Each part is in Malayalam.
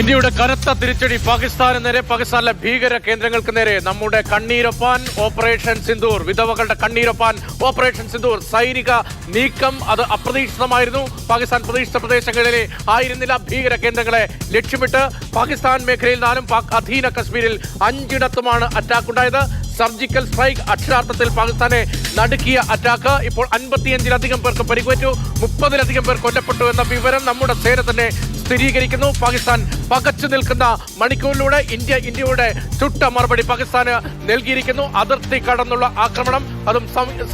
ഇന്ത്യയുടെ കനത്ത തിരിച്ചടി പാകിസ്ഥാന് നേരെ. പാകിസ്ഥാനിലെ ഭീകര കേന്ദ്രങ്ങൾക്ക് നേരെ. നമ്മുടെ കണ്ണീരൊപ്പാൻ ഓപ്പറേഷൻ സിന്ദൂർ. വിധവകളുടെ കണ്ണീരൊപ്പാൻ ഓപ്പറേഷൻ സിന്ദൂർ. സൈനിക നീക്കം അത് അപ്രതീക്ഷിതമായിരുന്നു. പാകിസ്ഥാൻ പ്രതീക്ഷിത പ്രദേശങ്ങളിലെ ആയിരുന്നില്ല ഭീകര കേന്ദ്രങ്ങളെ ലക്ഷ്യമിട്ട്. പാകിസ്ഥാൻ മേഖലയിൽ നാലും പാക് അധീന കശ്മീരിൽ അഞ്ചിടത്തുമാണ് അറ്റാക്ക് ഉണ്ടായത്. സർജിക്കൽ സ്ട്രൈക്ക് അക്ഷരാർത്ഥത്തിൽ പാകിസ്ഥാനെ നടുക്കിയ അറ്റാക്ക് ഇപ്പോൾ അൻപത്തിയഞ്ചിലധികം പേർക്ക് പരിക്കേറ്റു. മുപ്പതിലധികം പേർ കൊല്ലപ്പെട്ടു എന്ന വിവരം നമ്മുടെ സേന തന്നെ സ്ഥിരീകരിക്കുന്നു. പാകിസ്ഥാൻ പകച്ചു നിൽക്കുന്ന മണിക്കൂറിലൂടെ ഇന്ത്യ ഇന്ത്യയുടെ ചുട്ട മറുപടി പാകിസ്ഥാന് നൽകിയിരിക്കുന്നു. അതിർത്തി കടന്നുള്ള ആക്രമണം അതും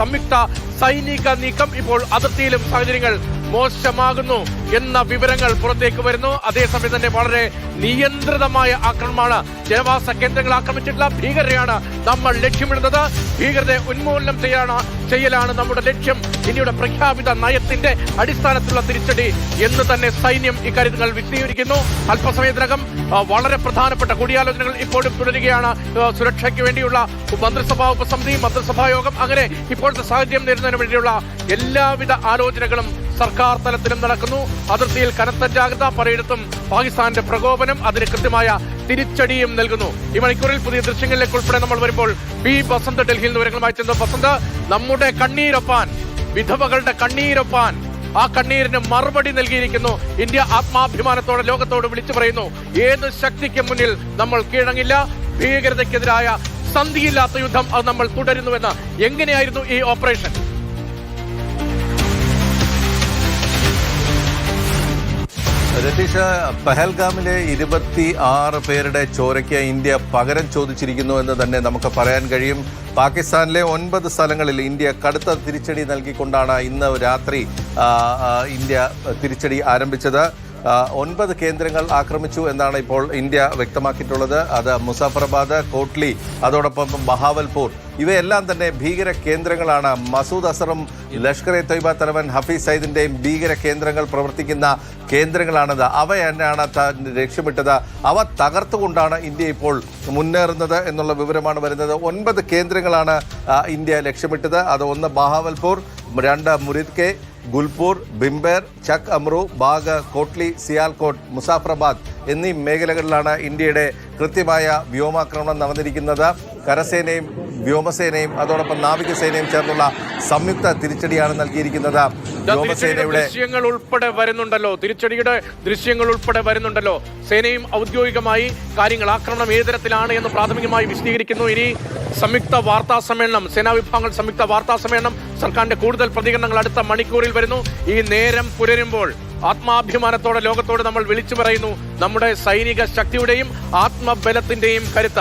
സംയുക്ത സൈനിക നീക്കം ഇപ്പോൾ അതിർത്തിയിലും സാഹചര്യങ്ങൾ മോശമാകുന്നു എന്ന വിവരങ്ങൾ പുറത്തേക്ക് വരുന്നു. അതേസമയം തന്നെ വളരെ നിയന്ത്രിതമായ ആക്രമണമാണ് ജനവാസ കേന്ദ്രങ്ങൾ ആക്രമിച്ചിട്ടുള്ള ഭീകരരെയാണ് നമ്മൾ ലക്ഷ്യമിടുന്നത്. ഭീകരതയെ ഉന്മൂലനം ചെയ്യാണ് ചെയ്യലാണ് നമ്മുടെ ലക്ഷ്യം. ഇന്ത്യയുടെ പ്രഖ്യാപിത നയത്തിന്റെ അടിസ്ഥാനത്തിലുള്ള തിരിച്ചടി എന്ന് തന്നെ സൈന്യം ഇക്കാര്യങ്ങൾ വിശദീകരിക്കുന്നു. അല്പസമയത്തിനകം വളരെ പ്രധാനപ്പെട്ട കൂടിയാലോചനകൾ ഇപ്പോഴും തുടരുകയാണ്. സുരക്ഷയ്ക്ക് വേണ്ടിയുള്ള മന്ത്രിസഭാ ഉപസമിതി മന്ത്രിസഭാ യോഗം അങ്ങനെ ഇപ്പോഴത്തെ സാഹചര്യം നേരിടുന്നതിന് വേണ്ടിയുള്ള എല്ലാവിധ ആലോചനകളും സർക്കാർ തലത്തിലും നടക്കുന്നു. അതിർത്തിയിൽ കനത്ത ജാഗ്രത പലയിടത്തും പാകിസ്ഥാന്റെ പ്രകോപനം അതിന് കൃത്യമായ തിരിച്ചടിയും നൽകുന്നു. ഈ മണിക്കൂറിൽ പുതിയ ദൃശ്യങ്ങളിലേക്ക് ഉൾപ്പെടെ നമ്മൾ വരുമ്പോൾ പി ബസന്ത് ഡൽഹിയിൽ നിന്ന് വിവരങ്ങളുമായി ചെന്നു. ബസന്ത് നമ്മുടെ കണ്ണീരൊപ്പാൻ വിധവകളുടെ കണ്ണീരൊപ്പാൻ ആ കണ്ണീരിന് മറുപടി നൽകിയിരിക്കുന്നു. ഇന്ത്യ ആത്മാഭിമാനത്തോടെ ലോകത്തോട് വിളിച്ചു പറയുന്നു. ഏത് ശക്തിക്ക് മുന്നിൽ നമ്മൾ കീഴങ്ങില്ല ഭീകരതയ്ക്കെതിരായ സന്ധിയില്ലാത്ത യുദ്ധം അത് നമ്മൾ തുടരുന്നുവെന്ന് എങ്ങനെയായിരുന്നു ഈ ഓപ്പറേഷൻ? രതീഷ് പഹൽഗാമിലെ ഇരുപത്തി ആറ് പേരുടെ ചോരയ്ക്ക് ഇന്ത്യ പകരം ചോദിച്ചിരിക്കുന്നു എന്ന് തന്നെ നമുക്ക് പറയാൻ കഴിയും. പാകിസ്ഥാനിലെ ഒൻപത് സ്ഥലങ്ങളിൽ ഇന്ത്യ കടുത്ത തിരിച്ചടി നൽകിക്കൊണ്ടാണ് ഇന്ന് രാത്രി ഇന്ത്യ തിരിച്ചടി ആരംഭിച്ചത്. ഒൻപത് കേന്ദ്രങ്ങൾ ആക്രമിച്ചു എന്നാണ് ഇപ്പോൾ ഇന്ത്യ വ്യക്തമാക്കിയിട്ടുള്ളത്. അത് മുസാഫറാബാദ് കോട്ട്ലി അതോടൊപ്പം ബഹാവൽപൂർ ഇവയെല്ലാം തന്നെ ഭീകര കേന്ദ്രങ്ങളാണ്. മസൂദ് അസറും ലഷ്കർ എ തൊയ്ബ തലവൻ ഹഫീസ് സയ്ദിന്റെയും ഭീകര കേന്ദ്രങ്ങൾ പ്രവർത്തിക്കുന്ന കേന്ദ്രങ്ങളാണത്. അവ തന്നെയാണ് ലക്ഷ്യമിട്ടത്. അവ തകർത്തുകൊണ്ടാണ് ഇന്ത്യ ഇപ്പോൾ മുന്നേറുന്നത് എന്നുള്ള വിവരമാണ് വരുന്നത്. ഒൻപത് കേന്ദ്രങ്ങളാണ് ഇന്ത്യ ലക്ഷ്യമിട്ടത്. അത് ഒന്ന് ബഹാവൽപൂർ രണ്ട് മുരിദ് കെ ഗുൽപൂർ ബിംബേർ ചക് അമ്രു ബാഗ് കോട്ട്ലി സിയാൽകോട്ട് മുസാഫറാബാദ് എന്നീ മേഖലകളിലാണ് ഇന്ത്യയുടെ കൃത്യമായ വ്യോമാക്രമണം നടന്നിരിക്കുന്നത്. കരസേനയും വ്യോമസേനയും അതോടൊപ്പം നാവികസേനയും ചേർന്നുള്ള സംയുക്ത തിരിച്ചടിയാണ് നൽകിയിരിക്കുന്നത്. വ്യോമസേനയുടെ ദൃശ്യങ്ങൾ ഉൾപ്പെടെ വരുന്നുണ്ടല്ലോ. തിരിച്ചടിയുടെ ദൃശ്യങ്ങൾ ഉൾപ്പെടെ വരുന്നുണ്ടല്ലോ. സേനയും ഔദ്യോഗികമായി കാര്യങ്ങൾ ആക്രമണം ഏത് തരത്തിലാണ് എന്ന് പ്രാഥമികമായി വിശദീകരിക്കുന്നു. ഇനി സംയുക്ത വാർത്താ സമ്മേളനം സേനാ വിഭാഗങ്ങൾ സംയുക്ത വാർത്താ സമ്മേളനം സർക്കാരിന്റെ കൂടുതൽ പ്രതികരണങ്ങൾ അടുത്ത മണിക്കൂറിൽ വരുന്നു. ഈ നേരം പുലരുമ്പോൾ ആത്മാഭിമാനത്തോടെ ലോകത്തോട് നമ്മൾ വിളിച്ചു പറയുന്നു. നമ്മുടെ സൈനിക ശക്തിയുടെയും ആത്മബലത്തിന്റെയും കരുത്ത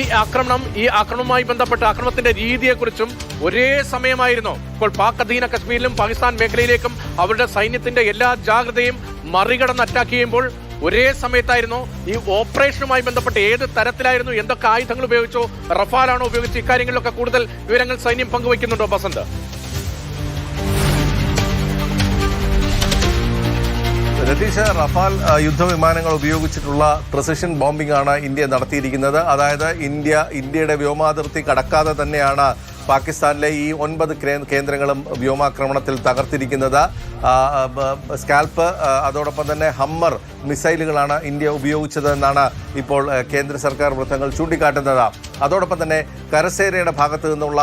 ഈ ആക്രമണം ഈ ആക്രമണവുമായി ബന്ധപ്പെട്ട ആക്രമണത്തിന്റെ രീതിയെക്കുറിച്ചും ഒരേ സമയമായിരുന്നു. ഇപ്പോൾ പാക് അധീന കശ്മീരിലും പാകിസ്ഥാൻ മേഖലയിലേക്കും അവരുടെ സൈന്യത്തിന്റെ എല്ലാ ജാഗ്രതയും മറികടന്ന് അറ്റാക്ക് ചെയ്യുമ്പോൾ ഒരേ സമയത്തായിരുന്നു ഈ ഓപ്പറേഷനുമായി ബന്ധപ്പെട്ട് ഏത് തരത്തിലായിരുന്നു എന്തൊക്കെ ആയുധങ്ങൾ ഉപയോഗിച്ചോ റഫാലാണോ ഉപയോഗിച്ച് ഇക്കാര്യങ്ങളിലൊക്കെ കൂടുതൽ വിവരങ്ങൾ സൈന്യം പങ്കുവയ്ക്കുന്നുണ്ടോ ബസന്ത്? രതീഷ് റഫാൽ യുദ്ധവിമാനങ്ങൾ ഉപയോഗിച്ചിട്ടുള്ള പ്രസിഷൻ ബോംബിംഗ് ആണ് ഇന്ത്യ നടത്തിയിരിക്കുന്നത്. അതായത് ഇന്ത്യ ഇന്ത്യയുടെ വ്യോമാതിർത്തി കടക്കാതെ തന്നെയാണ് പാകിസ്ഥാനിലെ ഈ ഒൻപത് കേന്ദ്രങ്ങളും വ്യോമാക്രമണത്തിൽ തകർത്തിരിക്കുന്നത്. സ്കാൽപ്പ് അതോടൊപ്പം തന്നെ ഹമ്മർ മിസൈലുകളാണ് ഇന്ത്യ ഉപയോഗിച്ചത് എന്നാണ് ഇപ്പോൾ കേന്ദ്ര സർക്കാർ വൃത്തങ്ങൾ ചൂണ്ടിക്കാട്ടുന്നത്. അതോടൊപ്പം തന്നെ കരസേനയുടെ ഭാഗത്തു നിന്നുള്ള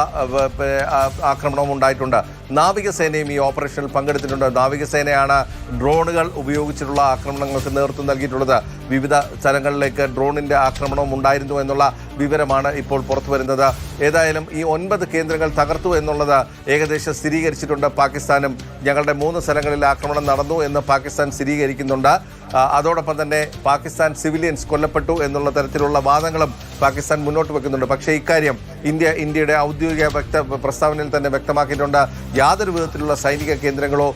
ആക്രമണവും ഉണ്ടായിട്ടുണ്ട്. നാവികസേനയും ഈ ഓപ്പറേഷനിൽ പങ്കെടുത്തിട്ടുണ്ട്. നാവികസേനയാണ് ഡ്രോണുകൾ ഉപയോഗിച്ചിട്ടുള്ള ആക്രമണങ്ങൾക്ക് നേതൃത്വം നൽകിയിട്ടുള്ളത്. വിവിധ സ്ഥലങ്ങളിലേക്ക് ഡ്രോണിന്റെ ആക്രമണവും ഉണ്ടായിരുന്നു എന്നുള്ള വിവരമാണ് ഇപ്പോൾ പുറത്തു വരുന്നത്. ഏതായാലും ഈ ഒൻപത് കേന്ദ്രങ്ങൾ തകർത്തു എന്നുള്ളത് ഏകദേശം സ്ഥിരീകരിച്ചിട്ടുണ്ട്. പാകിസ്ഥാനും ഞങ്ങളുടെ മൂന്ന് സ്ഥലങ്ങളിൽ ആക്രമണം നടന്നു എന്ന് പാകിസ്ഥാൻ സ്ഥിരീകരിക്കുന്നുണ്ട്. അതോടൊപ്പം തന്നെ പാകിസ്ഥാൻ സിവിലിയൻസ് കൊല്ലപ്പെട്ടു എന്നുള്ള തരത്തിലുള്ള വാദങ്ങളും പാകിസ്ഥാൻ മുന്നോട്ട് വെക്കുന്നുണ്ട്. പക്ഷേ ഇക്കാര്യം ഇന്ത്യ ഇന്ത്യയുടെ ഔദ്യോഗിക വ്യക്ത പ്രസ്താവനയിൽ തന്നെ വ്യക്തമാക്കിയിട്ടുണ്ട്. യാതൊരു വിധത്തിലുള്ള സൈനിക കേന്ദ്രങ്ങളോ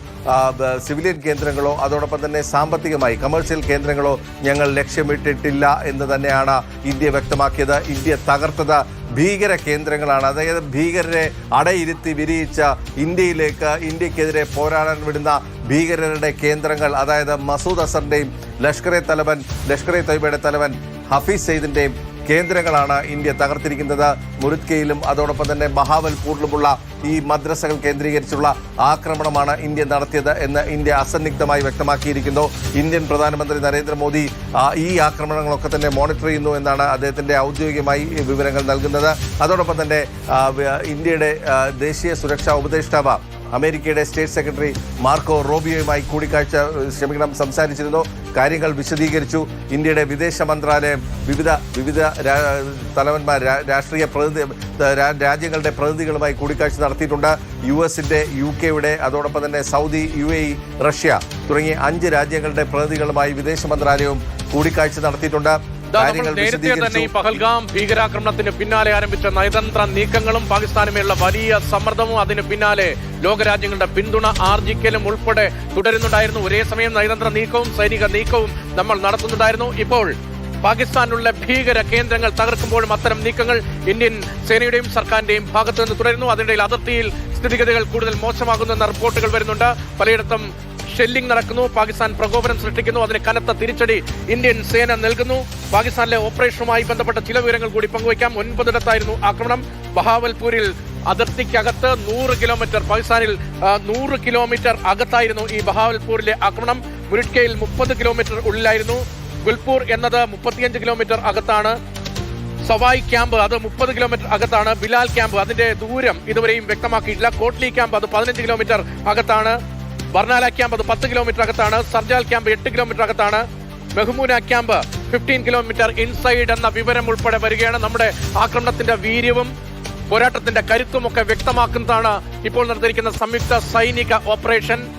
സിവിലിയൻ കേന്ദ്രങ്ങളോ അതോടൊപ്പം തന്നെ സാമ്പത്തികമായി കമേഴ്ഷ്യൽ കേന്ദ്രങ്ങളോ ഞങ്ങൾ ലക്ഷ്യമിട്ടിട്ടില്ല എന്ന് തന്നെയാണ് ഇന്ത്യ വ്യക്തമാക്കിയത്. ഇന്ത്യ തകർത്തത് ഭീകര കേന്ദ്രങ്ങളാണ് അതായത് ഭീകരരെ അടയിരുത്തി വിരിയിച്ച ഇന്ത്യയിലേക്ക് ഇന്ത്യക്കെതിരെ പോരാടാൻ വിടുന്ന ഭീകരരുടെ കേന്ദ്രങ്ങൾ അതായത് മസൂദ് അസറിന്റെയും ലഷ്കർ എ തലവൻ ലഷ്കർ എ തൊയ്ബയുടെ തലവൻ ഹഫീസ് സെയ്ദിന്റെയും കേന്ദ്രങ്ങളാണ് ഇന്ത്യ തകർത്തിരിക്കുന്നത്. മുരുത്കയിലും അതോടൊപ്പം തന്നെ ബഹാവൽപൂരിലുമുള്ള ഈ മദ്രസകൾ കേന്ദ്രീകരിച്ചുള്ള ആക്രമണമാണ് ഇന്ത്യ നടത്തിയത് എന്ന് ഇന്ത്യ അസന്നിഗ്ധമായി വ്യക്തമാക്കിയിരിക്കുന്നു. ഇന്ത്യൻ പ്രധാനമന്ത്രി നരേന്ദ്രമോദി ഈ ആക്രമണങ്ങളൊക്കെ തന്നെ മോണിറ്റർ ചെയ്യുന്നു എന്നാണ് അദ്ദേഹത്തിന്റെ ഔദ്യോഗികമായി വിവരങ്ങൾ നൽകുന്നത്. അതോടൊപ്പം തന്നെ ഇന്ത്യയുടെ ദേശീയ സുരക്ഷാ ഉപദേഷ്ടാവ് അമേരിക്കയുടെ സ്റ്റേറ്റ് സെക്രട്ടറി മാർക്കോ റോബിയോയുമായി കൂടിക്കാഴ്ച ക്ഷമിക്കണം സംസാരിച്ചിരുന്നു. കാര്യങ്ങൾ വിശദീകരിച്ചു. ഇന്ത്യയുടെ വിദേശ മന്ത്രാലയം വിവിധ വിവിധ തലവന്മാർ രാഷ്ട്രീയ പ്രതിനിധി രാജ്യങ്ങളുടെ പ്രതിനിധികളുമായി കൂടിക്കാഴ്ച നടത്തിയിട്ടുണ്ട്. യു എസിന്റെ യു കെയുടെ അതോടൊപ്പം തന്നെ സൗദി യു എ റഷ്യ തുടങ്ങിയ അഞ്ച് രാജ്യങ്ങളുടെ പ്രതിനിധികളുമായി വിദേശ മന്ത്രാലയവും കൂടിക്കാഴ്ച നടത്തിയിട്ടുണ്ട്. കാര്യങ്ങൾ നേരത്തെ തന്നെ ഈ പഹൽഗാം ഭീകരാക്രമണത്തിന് പിന്നാലെ ആരംഭിച്ച നയതന്ത്ര നീക്കങ്ങളും പാകിസ്ഥാനുമേലുള്ള വലിയ സമ്മർദ്ദവും അതിന് പിന്നാലെ ലോകരാജ്യങ്ങളുടെ പിന്തുണ ആർജിക്കലും ഉൾപ്പെടെ തുടരുന്നുണ്ടായിരുന്നു. ഒരേ സമയം നയതന്ത്ര നീക്കവും സൈനിക നീക്കവും നമ്മൾ നടത്തുന്നുണ്ടായിരുന്നു. ഇപ്പോൾ പാകിസ്ഥാനിലുള്ള ഭീകര കേന്ദ്രങ്ങൾ തകർക്കുമ്പോഴും അത്തരം നീക്കങ്ങൾ ഇന്ത്യൻ സേനയുടെയും സർക്കാരിന്റെയും ഭാഗത്തു നിന്ന് തുടരുന്നു. അതിനിടയിൽ അതിർത്തിയിൽ സ്ഥിതിഗതികൾ കൂടുതൽ മോശമാകുന്നെന്ന റിപ്പോർട്ടുകൾ വരുന്നുണ്ട്. പലയിടത്തും ഷെല്ലിംഗ് നടക്കുന്നു. പാകിസ്ഥാൻ പ്രകോപനം സൃഷ്ടിക്കുന്നു. അതിന് കനത്ത തിരിച്ചടി ഇന്ത്യൻ സേന നൽകുന്നു. പാകിസ്ഥാനിലെ ഓപ്പറേഷനുമായി ബന്ധപ്പെട്ട ചില വിവരങ്ങൾ കൂടി പങ്കുവയ്ക്കാം. ഒൻപതിടത്തായിരുന്നു ആക്രമണം. ബഹാവൽപൂരിൽ അതിർത്തിക്കകത്ത് നൂറ് കിലോമീറ്റർ പാകിസ്ഥാനിൽ നൂറ് കിലോമീറ്റർ അകത്തായിരുന്നു ഈ ബഹാവൽപൂരിലെ ആക്രമണം. മുരിട്കയിൽ മുപ്പത് കിലോമീറ്റർ ഉള്ളിലായിരുന്നു. ഗുൽപൂർ എന്നത് മുപ്പത്തിയഞ്ച് കിലോമീറ്റർ അകത്താണ്. സവായ് ക്യാമ്പ് അത് മുപ്പത് കിലോമീറ്റർ അകത്താണ്. ബിലാൽ ക്യാമ്പ് അതിന്റെ ദൂരം ഇതുവരെയും വ്യക്തമാക്കിയിട്ടില്ല. കോട്ട്ലി ക്യാമ്പ് അത് പതിനഞ്ച് കിലോമീറ്റർ അകത്താണ്. ബർണാല ക്യാമ്പ് അത് പത്ത് കിലോമീറ്റർ അകത്താണ്. സർജാൽ ക്യാമ്പ് എട്ട് കിലോമീറ്റർ അകത്താണ്. Mehmoona camp fifteen kilometre inside എന്ന വിവരം ഉൾപ്പെടെ വരികയാണ്. നമ്മുടെ ആക്രമണത്തിന്റെ വീര്യവും പോരാട്ടത്തിന്റെ കരുത്തും ഒക്കെ വ്യക്തമാക്കുന്നതാണ് ഇപ്പോൾ നടത്തിയിരിക്കുന്ന സംയുക്ത സൈനിക ഓപ്പറേഷൻ